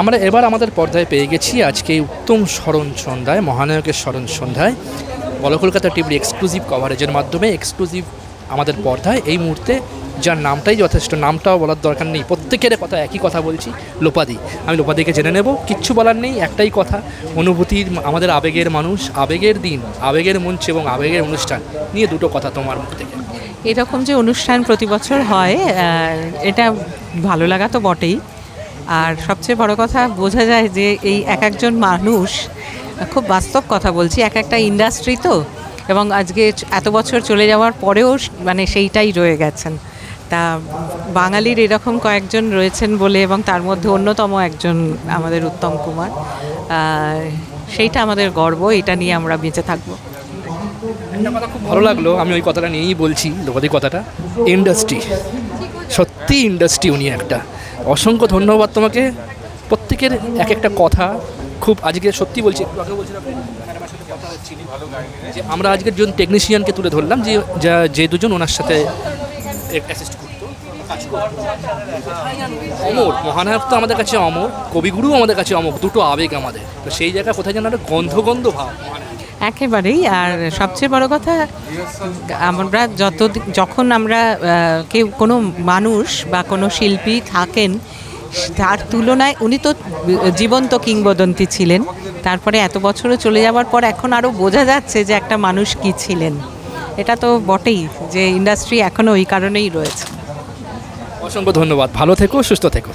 আমরা এবার আমাদের পর্দায় পেয়ে গেছি আজকে উত্তম স্মরণ সন্ধ্যায়, মহানায়কের স্মরণ সন্ধ্যায়। বল কলকাতা টিভির এক্সক্লুসিভ কভারেজের মাধ্যমে এক্সক্লুসিভ আমাদের পর্দায়। এই মুহূর্তে যার নামটাই যথেষ্ট, নামটাও বলার দরকার নেই। প্রত্যেকের কথা একই কথা বলছি, লোপাদি। আমি লোপাদিকে জেনে নেব, কিচ্ছু বলার নেই, একটাই কথা, অনুভূতির আমাদের আবেগের মানুষ, আবেগের দিন, আবেগের মঞ্চ এবং আবেগের অনুষ্ঠান নিয়ে দুটো কথা তোমার মুখ থেকে। এরকম যে অনুষ্ঠান প্রতি বছর হয় এটা ভালো লাগা তো বটেই। আর সবচেয়ে বড় কথা, বোঝা যায় যে এই এক একজন মানুষ, খুব বাস্তব কথা বলছি, এক একটা ইন্ডাস্ট্রি তো, এবং আজকে এত বছর চলে যাওয়ার পরেও মানে সেইটাই রয়ে গেছেন। তা বাঙালির এরকম কয়েকজন রয়েছেন বলে এবং তার মধ্যে অন্যতম একজন আমাদের উত্তম কুমার। সেইটা আমাদের গর্ব, এটা নিয়ে আমরা বেঁচে থাকব। একটা কথা খুব ভালো লাগল, আমি ওই কথাটা নিয়েই বলছি লোকাদি কথাটা ইন্ডাস্ট্রি সত্যি ইন্ডাস্ট্রি উনি একটা। অসংখ্য ধন্যবাদ তোমাকে। প্রত্যেকের এক একটা কথা খুব আজকে সত্যি বলছি যে আমরা আজকের দুজন টেকনিশিয়ানকে তুলে ধরলাম, যে, যা, যে দুজন ওনার সাথে অমর মহানায়ক তো আমাদের কাছে অমর কবিগুরু আমাদের কাছে অমর, দুটো আবেগ আমাদের। তো সেই জায়গায় কোথায় যেন একটা গন্ধ গন্ধ ভাব। একেবারেই। আর সবচেয়ে বড় কথা, আমরা যত যখন আমরা কেউ কোনো মানুষ বা কোনো শিল্পী থাকেন, তার তুলনায় উনি তো জীবন্ত কিংবদন্তি ছিলেন। তারপরে এত বছরও চলে যাওয়ার পর এখন আরও বোঝা যাচ্ছে যে একটা মানুষ কি ছিলেন। এটা তো বটেই যে ইন্ডাস্ট্রি এখনও ওই কারণেই রয়েছে। অসংখ্য ধন্যবাদ। ভালো থেকো, সুস্থ থেকো।